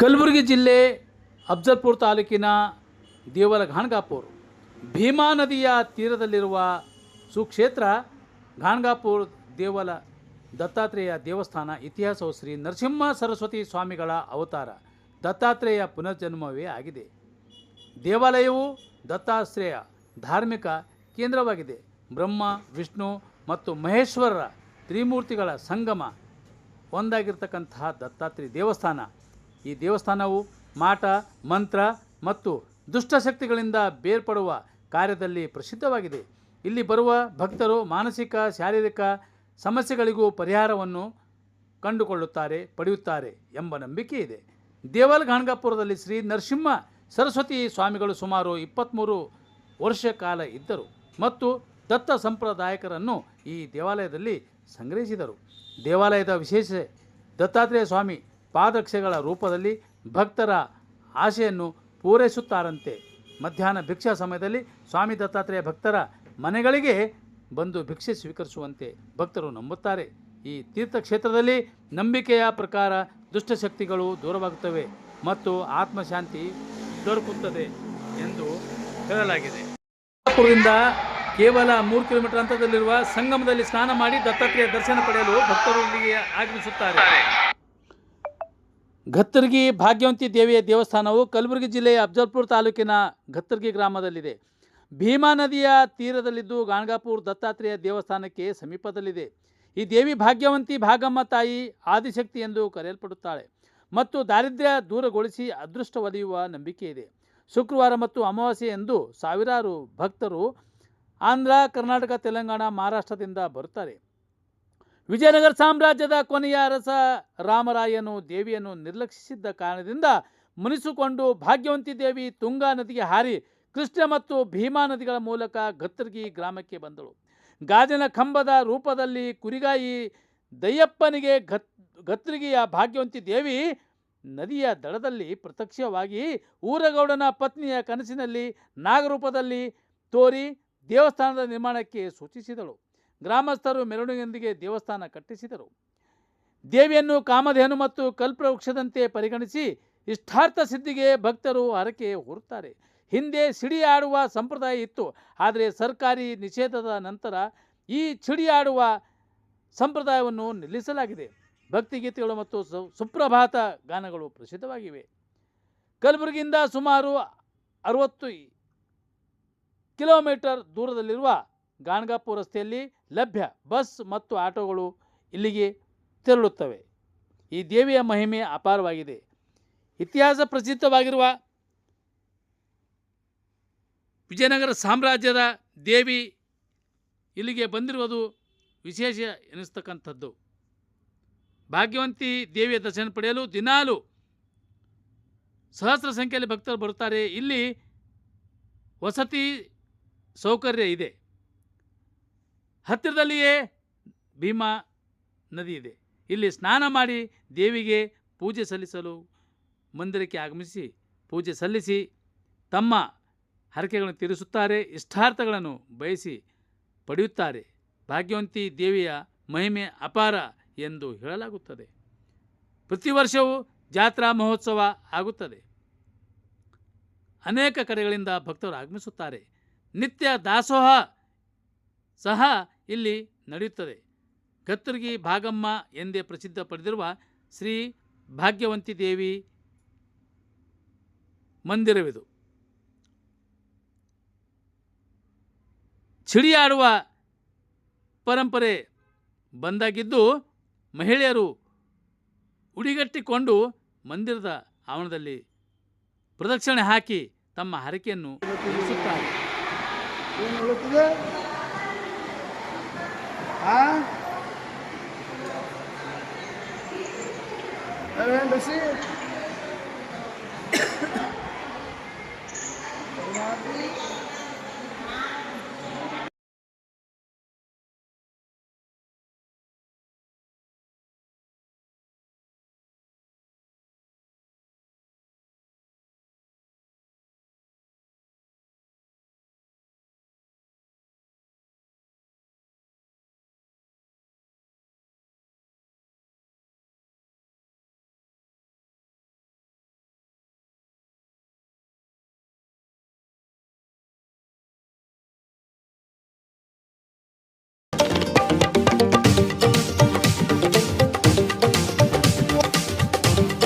ಕಲಬುರಗಿ ಜಿಲ್ಲೆ ಅಫ್ಜಲ್ಪುರ ತಾಲೂಕಿನ ದೇವರ ಘಾಣ್ಗಾಪುರ್ ಭೀಮಾ ನದಿಯ ತೀರದಲ್ಲಿರುವ ಸುಕ್ಷೇತ್ರ ಘಾಣ್ಗಾಪುರ್ ದೇವಲ ದತ್ತಾತ್ರೇಯ ದೇವಸ್ಥಾನ ಇತಿಹಾಸವು ಶ್ರೀ ನರಸಿಂಹ ಸರಸ್ವತಿ ಸ್ವಾಮಿಗಳ ಅವತಾರ. ದತ್ತಾತ್ರೇಯ ಪುನರ್ಜನ್ಮವೇ ಆಗಿದೆ. ದೇವಾಲಯವು ದತ್ತಾಶ್ರಯ ಧಾರ್ಮಿಕ ಕೇಂದ್ರವಾಗಿದೆ. ಬ್ರಹ್ಮ, ವಿಷ್ಣು ಮತ್ತು ಮಹೇಶ್ವರರ ತ್ರಿಮೂರ್ತಿಗಳ ಸಂಗಮ, ಒಂದಾಗಿರ್ತಕ್ಕಂತಹ ದತ್ತಾತ್ರೇಯ ದೇವಸ್ಥಾನ. ಈ ದೇವಸ್ಥಾನವು ಮಾಟ, ಮಂತ್ರ ಮತ್ತು ದುಷ್ಟಶಕ್ತಿಗಳಿಂದ ಬೇರ್ಪಡುವ ಕಾರ್ಯದಲ್ಲಿ ಪ್ರಸಿದ್ಧವಾಗಿದೆ. ಇಲ್ಲಿ ಬರುವ ಭಕ್ತರು ಮಾನಸಿಕ, ಶಾರೀರಿಕ ಸಮಸ್ಯೆಗಳಿಗೂ ಪರಿಹಾರವನ್ನು ಕಂಡುಕೊಳ್ಳುತ್ತಾರೆ, ಪಡೆಯುತ್ತಾರೆ ಎಂಬ ನಂಬಿಕೆ ಇದೆ. ದೇವಲ್ ಗಾಣಗಾಪುರದಲ್ಲಿ ಶ್ರೀ ನರಸಿಂಹ ಸರಸ್ವತಿ ಸ್ವಾಮಿಗಳು ಸುಮಾರು ಇಪ್ಪತ್ತ್ಮೂರು ವರ್ಷ ಕಾಲ ಇದ್ದರು ಮತ್ತು ದತ್ತ ಸಂಪ್ರದಾಯಕರನ್ನು ಈ ದೇವಾಲಯದಲ್ಲಿ ಸಂಗ್ರಹಿಸಿದರು. ದೇವಾಲಯದ ವಿಶೇಷ ದತ್ತಾತ್ರೇಯ ಸ್ವಾಮಿ ಪಾದರಕ್ಷೆಗಳ ರೂಪದಲ್ಲಿ ಭಕ್ತರ ಆಶೆಯನ್ನು ಪೂರೈಸುತ್ತಾರಂತೆ. ಮಧ್ಯಾಹ್ನ ಭಿಕ್ಷಾ ಸಮಯದಲ್ಲಿ ಸ್ವಾಮಿ ದತ್ತಾತ್ರೇಯ ಭಕ್ತರ ಮನೆಗಳಿಗೆ ಬಂದು ಭಿಕ್ಷೆ ಸ್ವೀಕರಿಸುವಂತೆ ಭಕ್ತರು ನಂಬುತ್ತಾರೆ. ಈ ತೀರ್ಥಕ್ಷೇತ್ರದಲ್ಲಿ ನಂಬಿಕೆಯ ಪ್ರಕಾರ ದುಷ್ಟಶಕ್ತಿಗಳು ದೂರವಾಗುತ್ತವೆ ಮತ್ತು ಆತ್ಮಶಾಂತಿ ದೊರಕುತ್ತದೆ ಎಂದು ಹೇಳಲಾಗಿದೆ. ಕೊಲ್ಲಾಪುರದಿಂದ ಕೇವಲ ಮೂರು ಕಿಲೋಮೀಟರ್ ಅಂತರದಲ್ಲಿರುವ ಸಂಗಮದಲ್ಲಿ ಸ್ನಾನ ಮಾಡಿ ದತ್ತಾತ್ರೇಯ ದರ್ಶನ ಪಡೆಯಲು ಭಕ್ತರು ಇಲ್ಲಿಗೆ ಆಗಮಿಸುತ್ತಾರೆ. ಗತ್ತರ್ಗಿ ಭಾಗ್ಯವಂತಿ ದೇವಿಯ ದೇವಸ್ಥಾನವು ಕಲಬುರಗಿ ಜಿಲ್ಲೆಯ ಅಫಜಲ್ಪುರ ತಾಲೂಕಿನ ಗತ್ತರ್ಗಿ ಗ್ರಾಮದಲ್ಲಿದೆ. ಭೀಮಾ ನದಿಯ ತೀರದಲ್ಲಿದ್ದು ಗಾಣಗಾಪುರ್ ದತ್ತಾತ್ರೇಯ ದೇವಸ್ಥಾನಕ್ಕೆ ಸಮೀಪದಲ್ಲಿದೆ. ಈ ದೇವಿ ಭಾಗ್ಯವಂತಿ ಭಾಗಮ್ಮ ತಾಯಿ ಆದಿಶಕ್ತಿ ಎಂದು ಕರೆಯಲ್ಪಡುತ್ತಾಳೆ ಮತ್ತು ದಾರಿದ್ರ್ಯ ದೂರಗೊಳಿಸಿ ಅದೃಷ್ಟ ಒಲಿಯುವ ನಂಬಿಕೆ ಇದೆ. ಶುಕ್ರವಾರ ಮತ್ತು ಅಮಾವಾಸ್ಯೆ ಎಂದು ಸಾವಿರಾರು ಭಕ್ತರು ಆಂಧ್ರ, ಕರ್ನಾಟಕ, ತೆಲಂಗಾಣ, ಮಹಾರಾಷ್ಟ್ರದಿಂದ ಬರುತ್ತಾರೆ. ವಿಜಯನಗರ ಸಾಮ್ರಾಜ್ಯದ ಕೊನೆಯ ಅರಸ ರಾಮರಾಯನು ದೇವಿಯನ್ನು ನಿರ್ಲಕ್ಷಿಸಿದ್ದ ಕಾರಣದಿಂದ ಮುನಿಸಿಕೊಂಡು ಭಾಗ್ಯವಂತಿ ದೇವಿ ತುಂಗಾ ನದಿಗೆ ಹಾರಿ ಕೃಷ್ಣ ಮತ್ತು ಭೀಮಾ ನದಿಗಳ ಮೂಲಕ ಗತ್ತರ್ಗಿ ಗ್ರಾಮಕ್ಕೆ ಬಂದಳು. ಗಾಜಿನ ಕಂಬದ ರೂಪದಲ್ಲಿ ಕುರಿಗಾಯಿ ದಯ್ಯಪ್ಪನಿಗೆ ಗತ್ ಗತ್ರಿಗಿಯ ಭಾಗ್ಯವಂತಿ ದೇವಿ ನದಿಯ ದಡದಲ್ಲಿ ಪ್ರತ್ಯಕ್ಷವಾಗಿ ಊರಗೌಡನ ಪತ್ನಿಯ ಕನಸಿನಲ್ಲಿ ನಾಗರೂಪದಲ್ಲಿ ತೋರಿ ದೇವಸ್ಥಾನದ ನಿರ್ಮಾಣಕ್ಕೆ ಸೂಚಿಸಿದಳು. ಗ್ರಾಮಸ್ಥರು ಮೆರವಣಿಗೆಯೊಂದಿಗೆ ದೇವಸ್ಥಾನ ಕಟ್ಟಿಸಿದರು. ದೇವಿಯನ್ನು ಕಾಮಧೇನು ಮತ್ತು ಕಲ್ಪವೃಕ್ಷದಂತೆ ಪರಿಗಣಿಸಿ ಇಷ್ಟಾರ್ಥ ಸಿದ್ಧಿಗೆ ಭಕ್ತರು ಹರಕೆ ಹೊರುತ್ತಾರೆ. ಹಿಂದೆ ಸಿಡಿ ಆಡುವ ಸಂಪ್ರದಾಯ ಇತ್ತು. ಆದರೆ ಸರ್ಕಾರಿ ನಿಷೇಧದ ನಂತರ ಈ ಚಿಡಿ ಆಡುವ ಸಂಪ್ರದಾಯವನ್ನು ನಿಲ್ಲಿಸಲಾಗಿದೆ. ಭಕ್ತಿಗೀತೆಗಳು ಮತ್ತು ಸುಪ್ರಭಾತ ಗಾನಗಳು ಪ್ರಸಿದ್ಧವಾಗಿವೆ. ಕಲಬುರಗಿಯಿಂದ ಸುಮಾರು ಅರವತ್ತು ಕಿಲೋಮೀಟರ್ ದೂರದಲ್ಲಿರುವ ಗಾಣಗಾಪುರ ರಸ್ತೆಯಲ್ಲಿ ಲಭ್ಯ ಬಸ್ ಮತ್ತು ಆಟೋಗಳು ಇಲ್ಲಿಗೆ ತೆರಳುತ್ತವೆ. ಈ ದೇವಿಯ ಮಹಿಮೆ ಅಪಾರವಾಗಿದೆ. ಇತಿಹಾಸ ಪ್ರಸಿದ್ಧವಾಗಿರುವ ವಿಜಯನಗರ ಸಾಮ್ರಾಜ್ಯದ ದೇವಿ ಇಲ್ಲಿಗೆ ಬಂದಿರುವುದು ವಿಶೇಷ ಎನಿಸ್ತಕ್ಕಂಥದ್ದು. ಭಾಗ್ಯವಂತಿ ದೇವಿಯ ದರ್ಶನ ಪಡೆಯಲು ದಿನಾಲು ಸಹಸ್ರ ಸಂಖ್ಯೆಯಲ್ಲಿ ಭಕ್ತರು ಬರುತ್ತಾರೆ. ಇಲ್ಲಿ ವಸತಿ ಸೌಕರ್ಯ ಇದೆ. ಹತ್ತಿರದಲ್ಲಿಯೇ ಭೀಮಾ ನದಿ ಇದೆ. ಇಲ್ಲಿ ಸ್ನಾನ ಮಾಡಿ ದೇವಿಗೆ ಪೂಜೆ ಸಲ್ಲಿಸಲು ಮಂದಿರಕ್ಕೆ ಆಗಮಿಸಿ ಪೂಜೆ ಸಲ್ಲಿಸಿ ತಮ್ಮ ಹರಕೆಗಳನ್ನು ತೀರಿಸುತ್ತಾರೆ, ಇಷ್ಟಾರ್ಥಗಳನ್ನು ಬಯಸಿ ಪಡೆಯುತ್ತಾರೆ. ಭಾಗ್ಯವಂತಿ ದೇವಿಯ ಮಹಿಮೆ ಅಪಾರ ಎಂದು ಹೇಳಲಾಗುತ್ತದೆ. ಪ್ರತಿ ವರ್ಷವೂ ಜಾತ್ರಾ ಮಹೋತ್ಸವ ಆಗುತ್ತದೆ. ಅನೇಕ ಕಡೆಗಳಿಂದ ಭಕ್ತರು ಆಗಮಿಸುತ್ತಾರೆ. ನಿತ್ಯ ದಾಸೋಹ ಸಹ ಇಲ್ಲಿ ನಡೆಯುತ್ತದೆ. ಗತ್ತರ್ಗಿ ಭಾಗಮ್ಮ ಎಂದೇ ಪ್ರಸಿದ್ಧ ಪಡೆದಿರುವ ಶ್ರೀ ಭಾಗ್ಯವಂತಿ ದೇವಿ ಮಂದಿರವಿದು. ಚಿಡಿಯಾಡುವ ಪರಂಪರೆ ಬಂದಾಗಿದ್ದು ಮಹಿಳೆಯರು ಉಡಿಗಟ್ಟಿಕೊಂಡು ಮಂದಿರದ ಆವರಣದಲ್ಲಿ ಪ್ರದಕ್ಷಿಣೆ ಹಾಕಿ ತಮ್ಮ ಹರಕೆಯನ್ನು ತೀರಿಸುತ್ತಾರೆ Ha? And that's it.